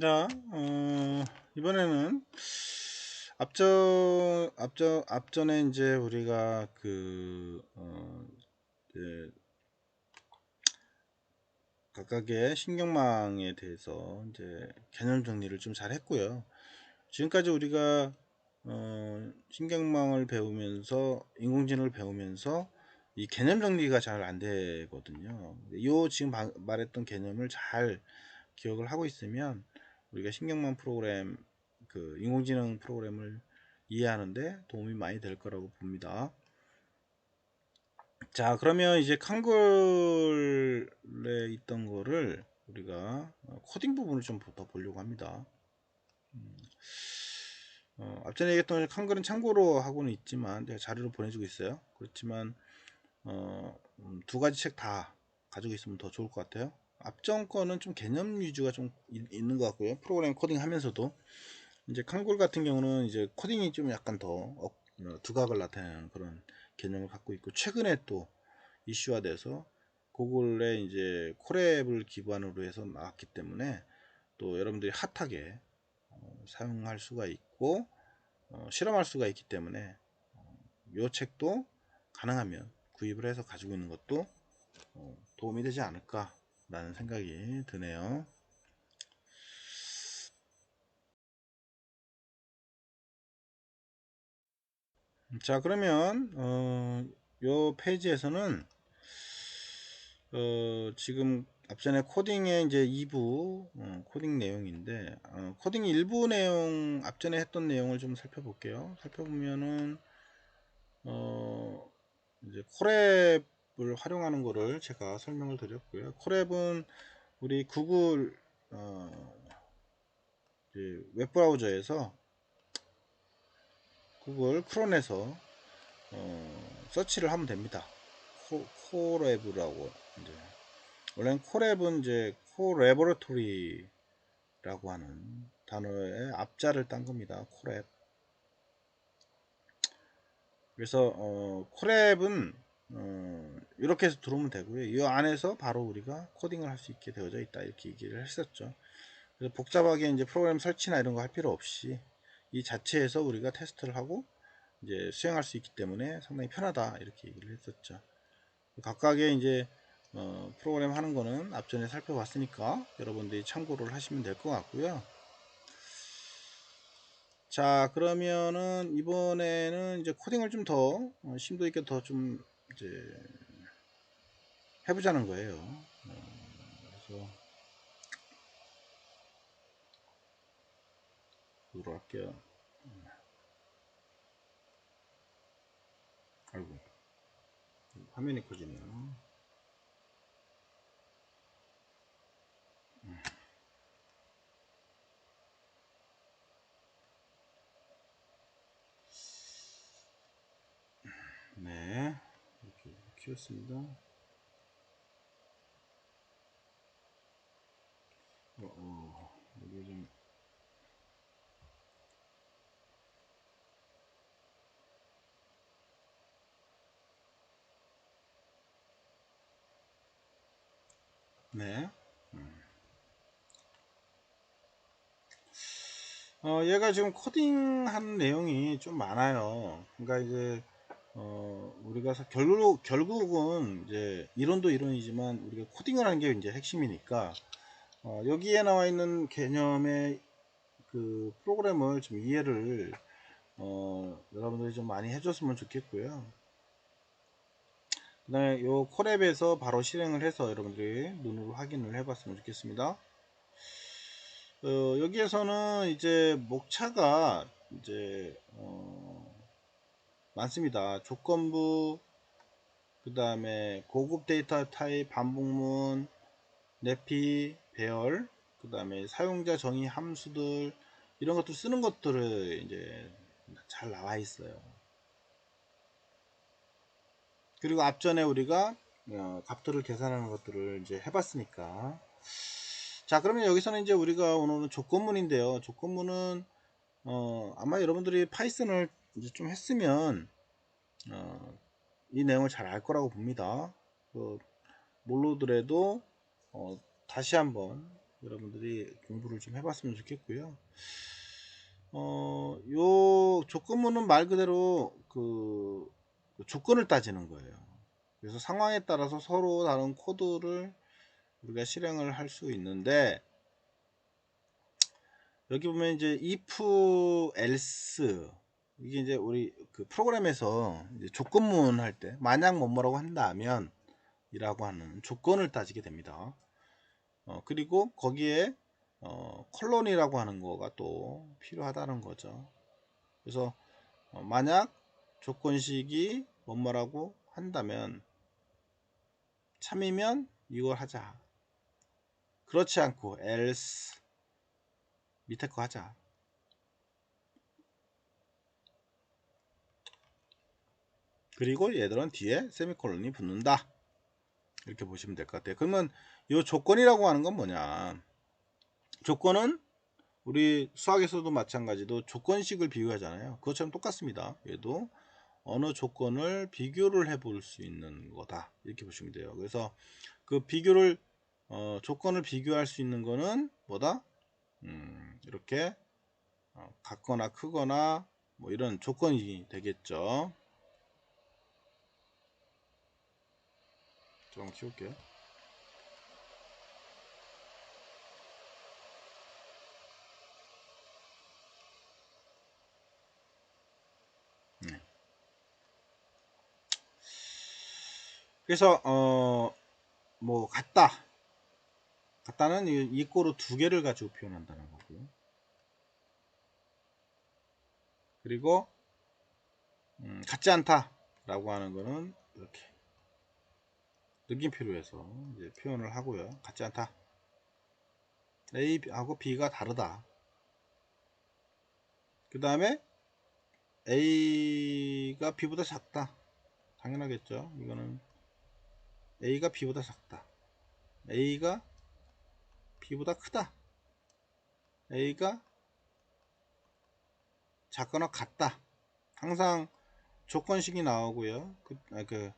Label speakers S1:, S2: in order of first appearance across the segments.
S1: 자, 어, 이번에는 앞전, 앞전, 앞전에 이제 우리가 그, 어, 이제 각각의 신경망에 대해서 이제 개념 정리를 좀 잘 했고요. 지금까지 우리가, 어, 신경망을 배우면서, 인공지능을 배우면서 이 개념 정리가 잘 안 되거든요. 요 지금 바- 말했던 개념을 잘 기억을 하고 있으면 우리가 신경망 프로그램 그 인공지능 프로그램을 이해하는데 도움이 많이 될 거라고 봅니다. 자 그러면 이제 칸글에 있던 거를 우리가 어, 코딩 부분을 좀 더 보려고 합니다. 음, 어, 앞전에 얘기했던 칸글은 참고로 하고는 있지만 제가 자료를 보내주고 있어요. 그렇지만 어, 음, 두 가지 책 다 가지고 있으면 더 좋을 것 같아요. 앞전 거는 좀 개념 위주가 좀 이- 있는 것 같고요. 프로그램 코딩 하면서도 이제 칸골 같은 경우는 이제 코딩이 좀 약간 더 어, 어, 두각을 나타내는 그런 개념을 갖고 있고 최근에 또 이슈화돼서 구글의 이제 코랩을 기반으로 해서 나왔기 때문에 또 여러분들이 핫하게 어, 사용할 수가 있고 어, 실험할 수가 있기 때문에 이 책도 가능하면 구입을 해서 가지고 있는 것도 어, 도움이 되지 않을까 라는 생각이 드네요. 자 그러면 어, 요 페이지에서는 어, 지금 앞전에 코딩의 이제 2부 어, 코딩 내용인데 어, 코딩 일부 내용 앞전에 했던 내용을 좀 살펴볼게요. 살펴보면은 어, 이제 코랩 을 활용하는 거를 제가 설명을 드렸고요. 코랩은 우리 구글 어, 웹브라우저에서 구글 크론에서 어, 서치를 하면 됩니다. 코, 코랩이라고 이제 원래는 코랩은 이제 코레버러토리라고 하는 단어의 앞자를 딴 겁니다. 코랩. 그래서 어, 코랩은 어, 이렇게 해서 들어오면 되고요. 이 안에서 바로 우리가 코딩을 할 수 있게 되어져 있다 이렇게 얘기를 했었죠. 그래서 복잡하게 이제 프로그램 설치나 이런 거 할 필요 없이 이 자체에서 우리가 테스트를 하고 이제 수행할 수 있기 때문에 상당히 편하다 이렇게 얘기를 했었죠. 각각의 이제 어, 프로그램 하는 거는 앞전에 살펴봤으니까 여러분들이 참고를 하시면 될 것 같고요. 자 그러면은 이번에는 이제 코딩을 좀 더 심도 있게 더좀 이제 해보자는 거예요. 어, 그래서 이로 할게요. 아이고 화면이 커지네요. 네 이렇게 키웠습니다. 어, 어, 여기 좀 네. 어, 얘가 지금 코딩한 내용이 좀 많아요. 그러니까 이제 어, 우리가 사- 결국 결국은 이제 이론도 이론이지만 우리가 코딩을 하는 게 이제 핵심이니까 어, 여기에 나와 있는 개념의 그 프로그램을 좀 이해를 어, 여러분들이 좀 많이 해줬으면 좋겠고요. 그 다음에 요 콜앱에서 바로 실행을 해서 여러분들이 눈으로 확인을 해봤으면 좋겠습니다. 어, 여기에서는 이제 목차가 이제 어, 많습니다. 조건부, 그 다음에 고급 데이터 타입, 반복문, 내피, 배열, 그 다음에 사용자 정의 함수들 이런 것들 쓰는 것들을 이제 잘 나와 있어요. 그리고 앞전에 우리가 어, 값들을 계산하는 것들을 이제 해봤으니까 자 그러면 여기서는 이제 우리가 오늘은 조건문인데요. 조건문은 어, 아마 여러분들이 파이썬을 이제 좀 했으면 어, 이 내용을 잘 알 거라고 봅니다. 그, 모르더라도 어, 다시 한번 여러분들이 공부를 좀 해봤으면 좋겠고요. 어, 요 조건문은 말 그대로 그 조건을 따지는 거예요. 그래서 상황에 따라서 서로 다른 코드를 우리가 실행을 할 수 있는데 여기 보면 이제 if else 이게 이제 우리 그 프로그램에서 조건문 할 때 만약 뭐뭐라고 한다면 이라고 하는 조건을 따지게 됩니다. 어, 그리고 거기에 어, 컬론이라고 하는 거가 또 필요하다는 거죠. 그래서 어, 만약 조건식이 뭐뭐라고 한다면 참이면 이걸 하자. 그렇지 않고 else 밑에 거 하자. 그리고 얘들은 뒤에 세미콜론이 붙는다. 이렇게 보시면 될 것 같아요. 그러면 이 조건이라고 하는 건 뭐냐? 조건은 우리 수학에서도 마찬가지로 조건식을 비교하잖아요. 그것처럼 똑같습니다. 얘도 어느 조건을 비교를 해볼 수 있는 거다. 이렇게 보시면 돼요. 그래서 그 비교를 어, 조건을 비교할 수 있는 거는 뭐다? 음, 이렇게 어, 같거나 크거나 뭐 이런 조건이 되겠죠. 좀 키울게요. 네. 그래서 어 뭐 같다 같다는 이 꼬로 두 개를 가지고 표현한다는 거고요. 그리고 음, 같지 않다 라고 하는 거는 이렇게 느낌표로 해서 이제 표현을 하고요. 같지 않다. A하고 B가 다르다. 그 다음에 A가 B보다 작다. 당연하겠죠. 이거는 A가 B보다 작다. A가 B보다 크다. A가 작거나 같다. 항상 조건식이 나오고요. 그, 아, 그,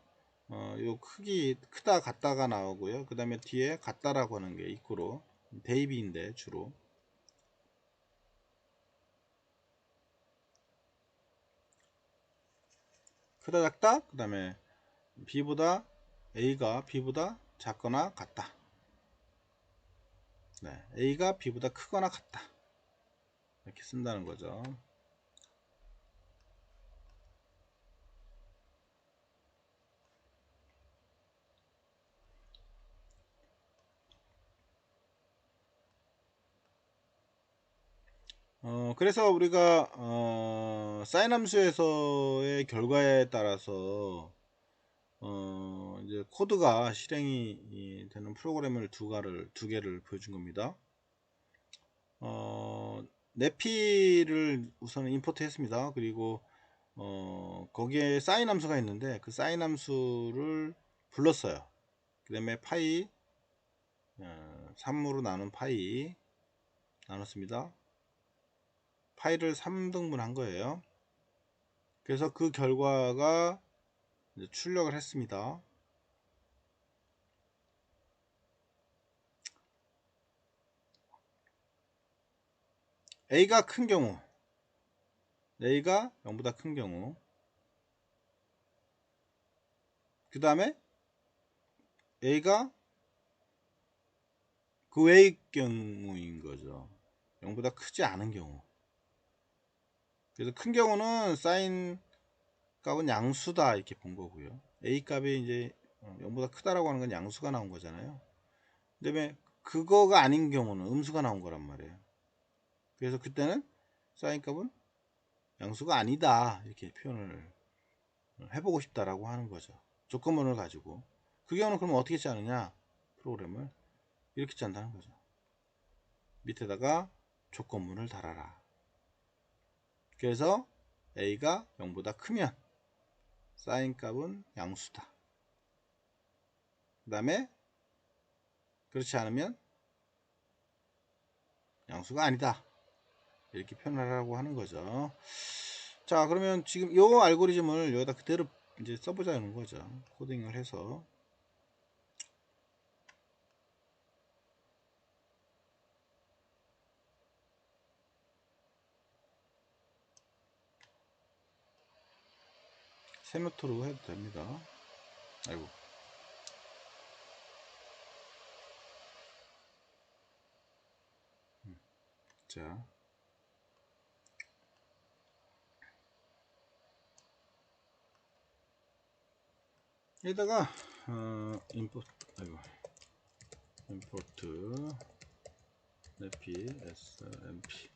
S1: 어, 요 크기, 크다, 같다가 나오고요. 그 다음에 뒤에 같다라고 하는 게 있고로. 대입인데, 주로. 크다, 작다. 그 다음에 B보다, A가 B보다 작거나 같다. 네, A가 B보다 크거나 같다. 이렇게 쓴다는 거죠. 어, 그래서 우리가 어, 사인 함수에서의 결과에 따라서 어, 이제 코드가 실행이 되는 프로그램을 두 가를 두 개를 보여준 겁니다. 어, 네피를 우선 임포트 했습니다. 그리고 어, 거기에 사인 함수가 있는데 그 사인 함수를 불렀어요. 그 다음에 파이 어, 3으로 나눈 파이 나눴습니다. 파일을 3등분 한 거예요. 그래서 그 결과가 출력을 했습니다. A가 큰 경우 A가 0보다 큰 경우 그 다음에 A가 그 외의 경우인 거죠 0보다 크지 않은 경우 그래서 큰 경우는 사인 값은 양수다 이렇게 본 거고요. A 값이 이제 0보다 어, 크다라고 하는 건 양수가 나온 거잖아요. 그 다음에 그거가 아닌 경우는 음수가 나온 거란 말이에요. 그래서 그때는 사인 값은 양수가 아니다 이렇게 표현을 해보고 싶다라고 하는 거죠. 조건문을 가지고 그 경우는 그럼 어떻게 짜느냐 프로그램을 이렇게 짠다는 거죠. 밑에다가 조건문을 달아라. 그래서 a가 0보다 크면 사인 값은 양수다. 그 다음에 그렇지 않으면 양수가 아니다. 이렇게 표현하라고 하는 거죠. 자 그러면 지금 이 알고리즘을 여기다 그대로 이제 써보자는 거죠. 코딩을 해서 세미토로 해도 됩니다. 아이고. 음, 자. 여기다가 어, 임포트 아이고 임포트 네피 smp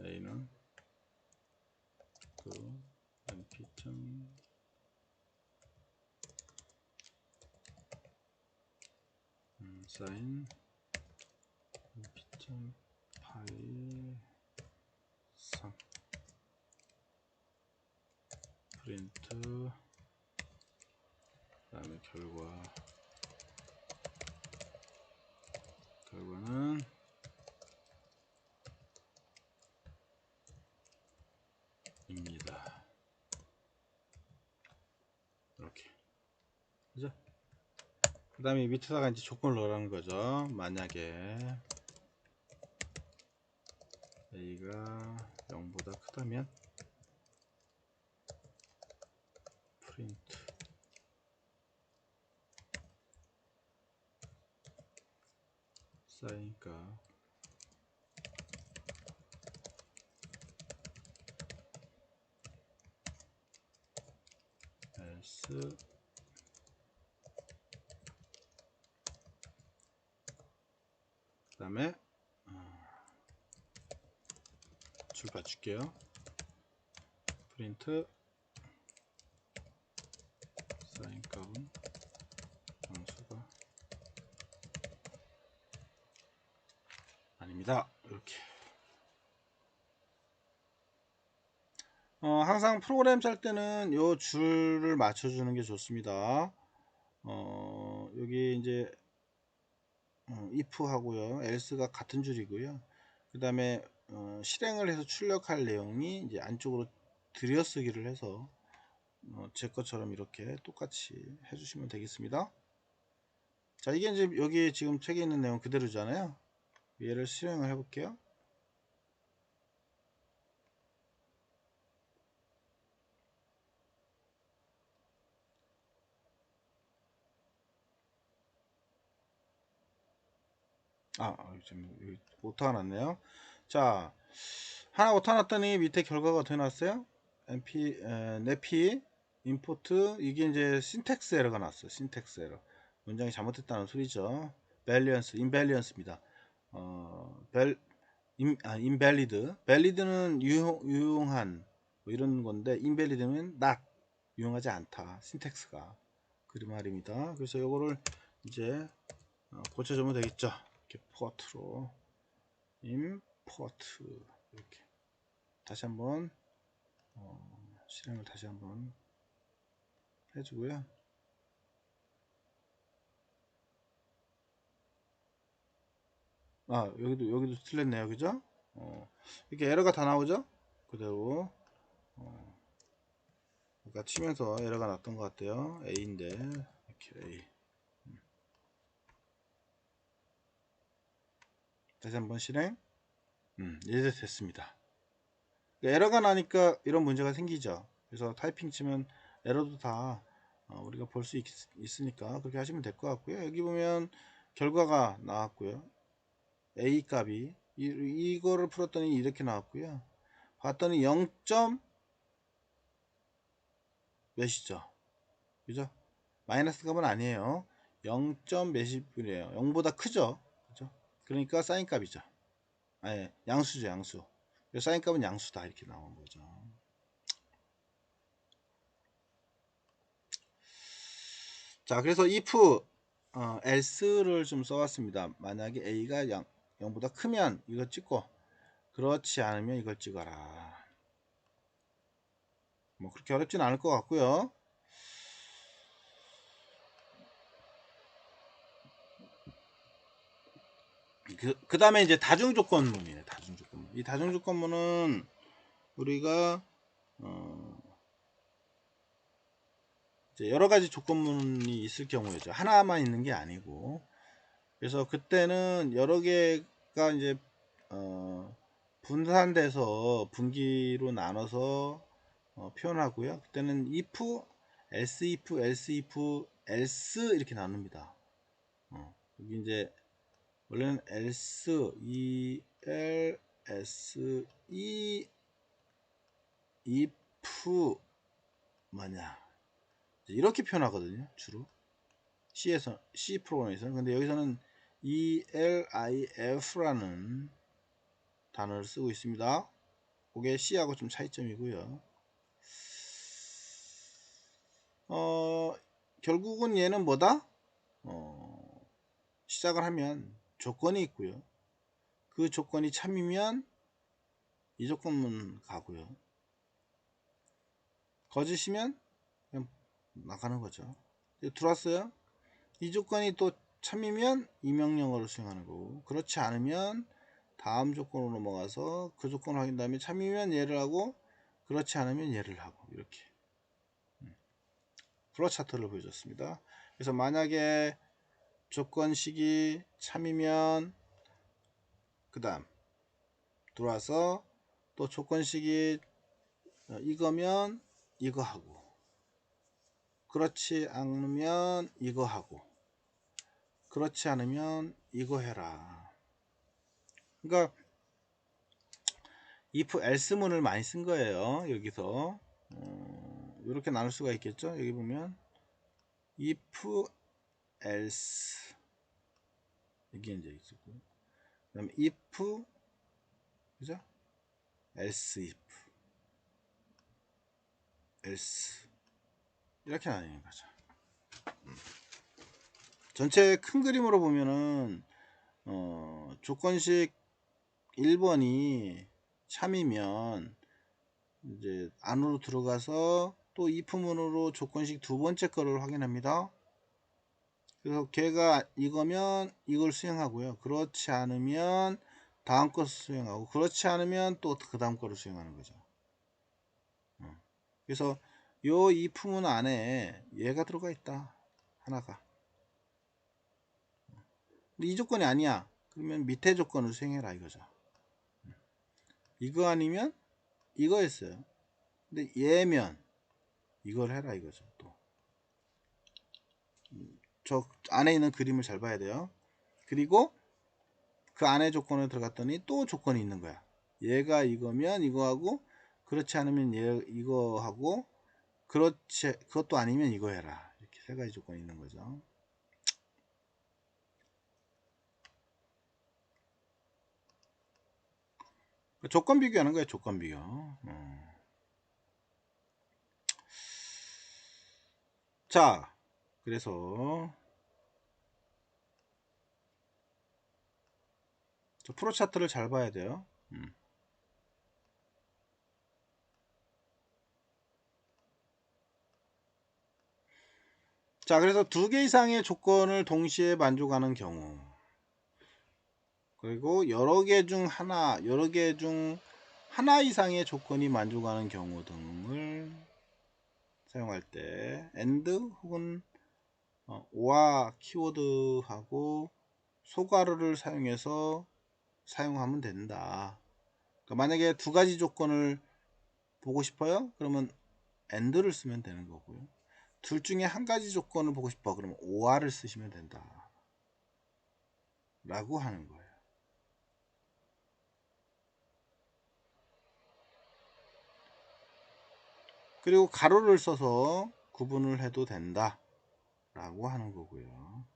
S1: a는 그 mp 점 음, 사인 mp 점 파일 3 프린트 그 다음에 결과 결과는 입니다 이렇게 그죠 그 다음에 밑에다가 이제 조건을 넣으라는 거죠. 만약에 a가 0보다 크다면 프린트. 사인값 else 다음에 어, 줄 받줄게요 프린트 사인값은 양수가 아닙니다. 이렇게. 어, 항상 프로그램 짤 때는 요 줄을 맞춰주는 게 좋습니다. 어, 여기 이제 어, if 하고요, else가 같은 줄이고요. 그 다음에 어, 실행을 해서 출력할 내용이 이제 안쪽으로 들여쓰기를 해서 어, 제 것처럼 이렇게 똑같이 해주시면 되겠습니다. 자, 이게 이제 여기 지금 책에 있는 내용 그대로잖아요. 얘를 실행을 해 볼게요. 아, 지금 여기 오타가 났네요. 자, 하나 오타 났더니 밑에 결과가 어떻게 나왔어요? np, 에, nepi, import, 이게 이제 신텍스 에러가 났어요. 신텍스 에러. 문장이 잘못됐다는 소리죠. 밸리언스, 인밸리언스입니다. 어, 벨, 임, 아, invalid. valid는 유용, 유용 한 뭐 이런 건데 invalid는 not 유용하지 않다. 신텍스가 그 말입니다. 그래서 이거를 이제 어, 고쳐주면 되겠죠. 이렇게 포트로 import 이렇게 다시 한번 어, 실행을 다시 한번 해주고요. 아 여기도 여기도 틀렸네요. 그죠? 어, 이렇게 에러가 다 나오죠? 그대로. 어, 그러니까 치면서 에러가 났던 것 같아요. A인데. 이렇게 A 음. 다시 한번 실행 음, 이제 됐습니다 에러가 나니까 이런 문제가 생기죠 그래서 타이핑 치면 에러도 다 어, 우리가 볼 수 있으니까 그렇게 하시면 될 것 같고요 여기 보면 결과가 나왔고요 A 값이 이, 이거를 풀었더니 이렇게 나왔고요. 봤더니 0. 몇이죠? 그죠? 마이너스 값은 아니에요. 0. 몇십 분이에요. 0보다 크죠? 그러니까 사인 값이죠. 아니, 양수죠, 양수. 사인 값은 양수다. 이렇게 나온 거죠. 자, 그래서 if 어, else를 좀 써왔습니다. 만약에 a가 양, 0보다 크면 이거 찍고 그렇지 않으면 이걸 찍어라 뭐 그렇게 어렵진 않을 것 같고요 그, 그 다음에 이제 다중조건문이에요 다중조건문 이 다중조건문은 우리가 어, 여러 가지 조건문이 있을 경우에죠 하나만 있는 게 아니고 그래서 그때는 여러 개가 이제 어 분산돼서 분기로 나눠서 어, 표현하고요. 그때는 if, else if, else if, else 이렇게 나눕니다. 어, 여기 이제 원래는 else, e, l, s, e, if 뭐냐 이렇게 표현하거든요. 주로 C에서 C 프로그램에서는 근데 여기서는 E, L, I, F라는 단어를 쓰고 있습니다. 그게 C하고 좀 차이점이고요. 어, 결국은 얘는 뭐다? 어, 시작을 하면 조건이 있고요. 그 조건이 참이면 이 조건은 가고요. 거짓이면 그냥 나가는 거죠. 들어왔어요. 이 조건이 또 참이면 이 명령어를 수행하는 거고 그렇지 않으면 다음 조건으로 넘어가서 그 조건을 확인 다음에 참이면 얘를 하고 그렇지 않으면 얘를 하고 이렇게 플로 차트를 보여줬습니다. 그래서 만약에 조건식이 참이면 그 다음 들어와서 또 조건식이 어, 이거면 이거 하고 그렇지 않으면 이거 하고 그렇지 않으면 이거 해라. 그러니까 if else문을 많이 쓴 거예요 여기서. 어, 이렇게 나눌 수가 있겠죠? 여기 보면 if else. 여기 이제 있었고. 그 다음에 if 그죠? else if. else. 이렇게 나뉘는 거죠. 음. 전체 큰 그림으로 보면은 어, 조건식 1번이 참이면 이제 안으로 들어가서 또 if문으로 조건식 두 번째 거를 확인합니다. 그래서 걔가 이거면 이걸 수행하고요. 그렇지 않으면 다음 거 수행하고 그렇지 않으면 또 그 다음 거를 수행하는 거죠. 어. 그래서 요 if문 안에 얘가 들어가 있다. 하나가. 이 조건이 아니야. 그러면 밑에 조건을 수행해라 이거죠. 이거 아니면 이거였어요. 근데 얘면 이걸 해라 이거죠. 또. 저 안에 있는 그림을 잘 봐야 돼요. 그리고 그 안에 조건을 들어갔더니 또 조건이 있는 거야. 얘가 이거면 이거하고 그렇지 않으면 얘 이거하고 그렇지 그것도 아니면 이거 해라. 이렇게 세 가지 조건이 있는 거죠. 조건 비교하는 거예요. 조건 비교. 어. 자, 그래서 프로 차트를 잘 봐야 돼요. 음. 자, 그래서 두 개 이상의 조건을 동시에 만족하는 경우 그리고 여러 개 중 하나, 여러 개 중 하나 이상의 조건이 만족하는 경우 등을 사용할 때 AND 혹은 오화 키워드하고 소괄호를 사용해서 사용하면 된다. 그러니까 만약에 두 가지 조건을 보고 싶어요? 그러면 AND를 쓰면 되는 거고요. 둘 중에 한 가지 조건을 보고 싶어. 그러면 OR을 쓰시면 된다. 라고 하는 거예요. 그리고 가로를 써서 구분을 해도 된다 라고 하는 거고요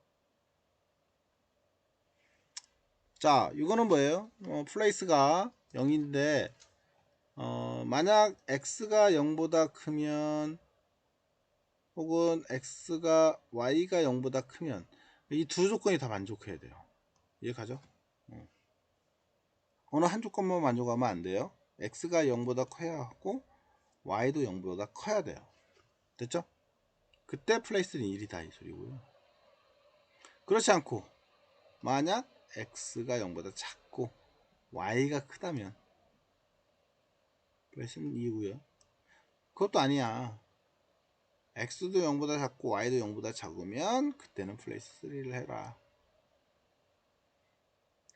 S1: 자 이거는 뭐예요 어, 플레이스가 0인데 어, 만약 x가 0보다 크면 혹은 x가 y가 0보다 크면 이 두 조건이 다 만족해야 돼요 이해가죠 어. 어느 한 조건만 만족하면 안 돼요 x가 0보다 커야 하고 y도 0보다 커야 돼요. 됐죠? 그때 플레이스는 1이다 이 소리고요. 그렇지 않고 만약 x가 0보다 작고 y가 크다면 플러스는 2구요 그것도 아니야. x도 0보다 작고 y도 0보다 작으면 그때는 플레이스 3를 해라.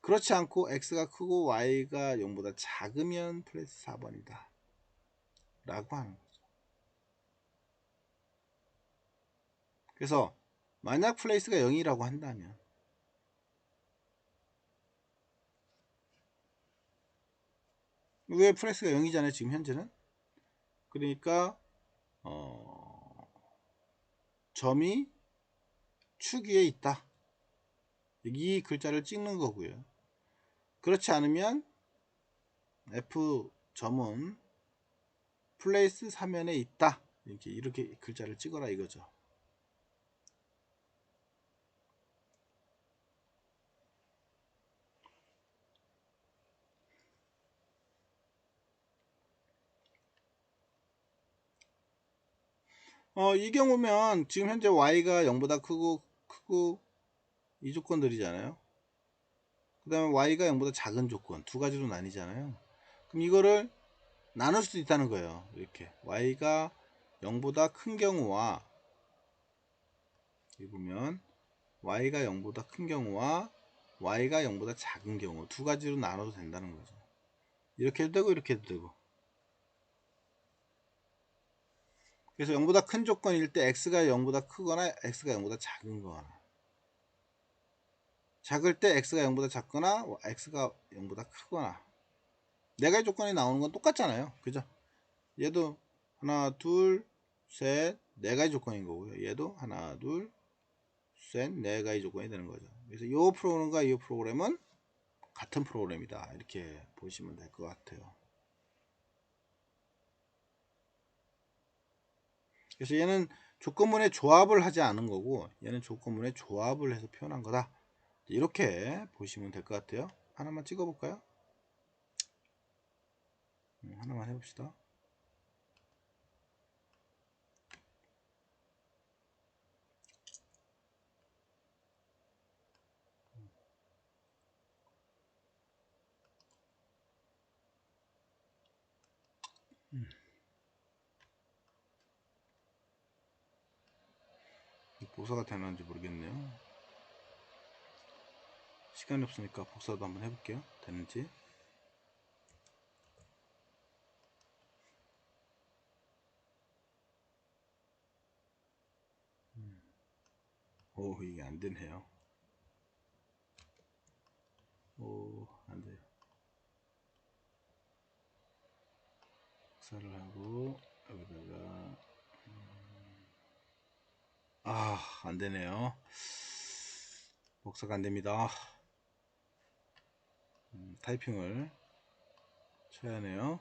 S1: 그렇지 않고 x가 크고 y가 0보다 작으면 플레이스 4번이다. 라고 하는 거죠. 그래서 만약 플레이스가 0이라고 한다면 왜 플레이스가 0이잖아요 지금 현재는? 그러니까 어, 점이 축 위에 있다. 이 글자를 찍는 거고요. 그렇지 않으면 F 점은 플레이스 사면에 있다. 이렇게 이렇게 글자를 찍어라 이거죠 어, 이 경우면 지금 현재 y가 0보다 크고 크고 이 조건들이잖아요. 그 다음에 y가 0보다 작은 조건 두 가지로 나뉘잖아요. 그럼 이거를 나눌 수도 있다는 거예요. 이렇게 y가 0보다 큰 경우와 여기 보면 y가 0보다 큰 경우와 y가 0보다 작은 경우 두 가지로 나눠도 된다는 거죠. 이렇게 해도 되고 이렇게 해도 되고 그래서 0보다 큰 조건일 때 x가 0보다 크거나 x가 0보다 작은 거나. 작을 때 x가 0보다 작거나 x가 0보다 크거나. 네 가지 조건이 나오는 건 똑같잖아요. 그죠? 얘도 하나 둘 셋 네 가지 조건인 거고요. 얘도 하나 둘 셋 네 가지 조건이 되는 거죠. 그래서 이 프로그램과 이 프로그램은 같은 프로그램이다. 이렇게 보시면 될 것 같아요 그래서 얘는 조건문의 조합을 하지 않은 거고 얘는 조건문의 조합을 해서 표현한 거다. 이렇게 보시면 될 것 같아요. 하나만 찍어 볼까요? 음, 하나만 해봅시다. 음. 복사가 되는지 모르겠네요. 시간이 없으니까 복사도 한번 해볼게요. 되는지? 음. 오 이게 안되네요. 오 안돼요. 복사를 하고 아 안 되네요. 복사가 안 됩니다. 음, 타이핑을 쳐야 하네요.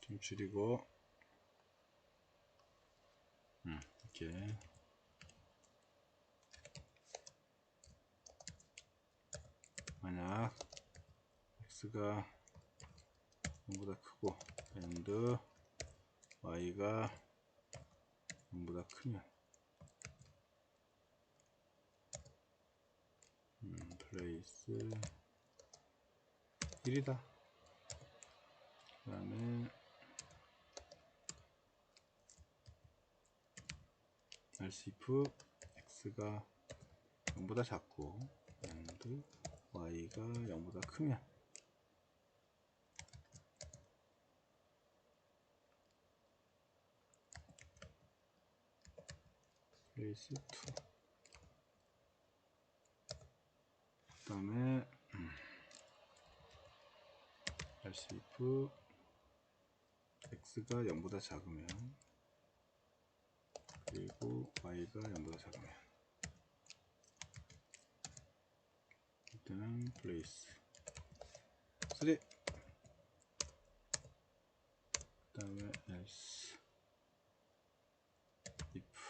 S1: 좀 줄이고. 음, 이렇게. 만약 x가 0보다 크고 and y가 0보다 크면. 음, 플레이스. 1이다. 그 다음에 else if x가 0보다 작고 and y가 0보다 크면 레이스 2 그다음에 음, else if x가 0보다 작으면 그리고 y가 0보다 작으면. 일단은 플레이스 3그 다음에 else if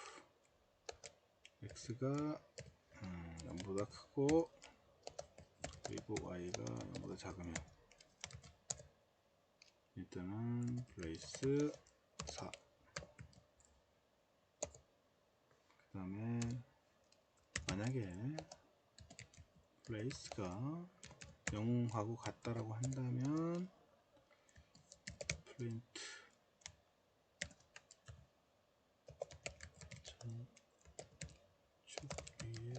S1: x가 음, 0보다 크고 그리고 y가 0보다 작으면. 일단은 플레이스 4그 다음에 만약에 플레이스가 0하고 같다라고 한다면 프린트 축 위에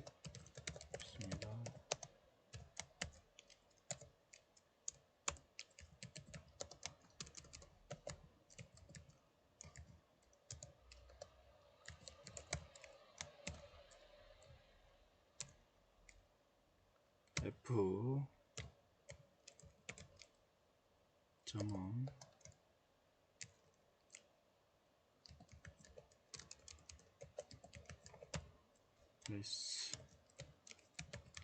S1: 있습니다. f 점은 플레이스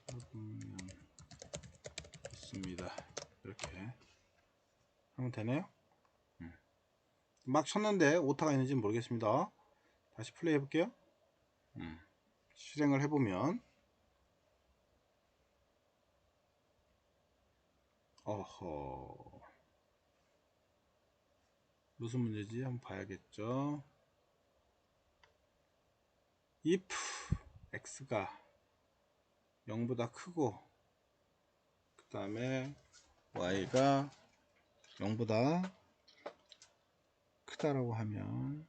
S1: 하면 있습니다. 이렇게 하면 되네요. 음. 막 쳤는데 오타가 있는지 모르겠습니다. 다시 플레이 해볼게요. 음. 실행을 해보면 어허 무슨 문제지 한번 봐야겠죠 if x가 0보다 크고 그 다음에 y가 0보다 크다라고 하면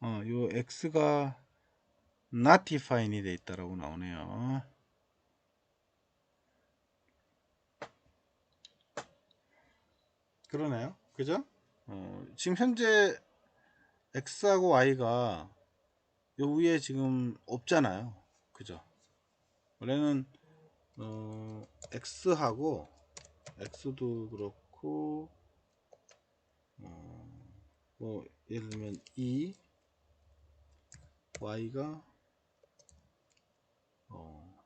S1: 어, 요 x가 not define이 돼 있다라고 나오네요. 그러네요. 그죠? 어, 지금 현재 x하고 y가 요 위에 지금 없잖아요. 그죠? 원래는 어, x하고 x도 그렇고 어, 뭐 예를 들면 2 y가 어,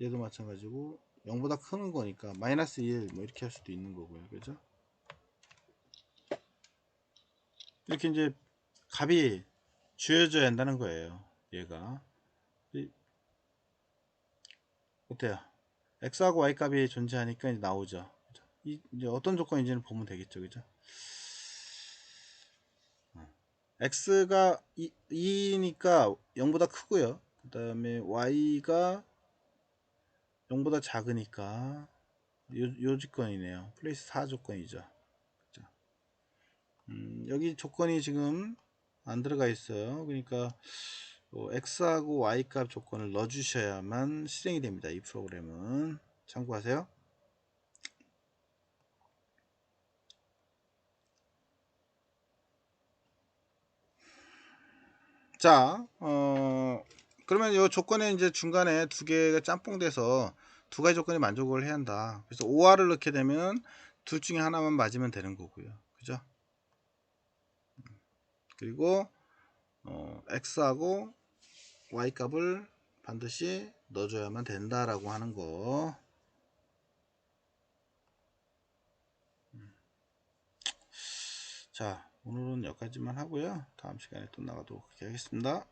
S1: 얘도 마찬가지고 0보다 크는 거니까 마이너스 1 뭐 이렇게 할 수도 있는 거고요. 그죠? 이렇게 이제 값이 주어져야 한다는 거예요 얘가 어때요? X하고 y 값이 존재하니까 이제 나오죠. 이, 이제 어떤 조건인지는 보면 되겠죠. 그죠? x가 2, 2니까 0보다 크고요. 그 다음에 y가 0보다 작으니까 요, 요 조건이네요. 플레이스 4 조건이죠. 음, 여기 조건이 지금 안 들어가 있어요. 그러니까 어, x하고 y 값 조건을 넣어 주셔야만 실행이 됩니다 이 프로그램은 참고하세요 자, 어, 그러면 이 조건에 이제 중간에 두 개가 짬뽕 돼서 두 가지 조건이 만족을 해야 한다. 그래서 OR을 넣게 되면 둘 중에 하나만 맞으면 되는 거고요. 그죠? 그리고 어, X하고 Y 값을 반드시 넣어줘야만 된다라고 하는 거. 자, 오늘은 여기까지만 하고요. 다음 시간에 또 나가도록 하겠습니다.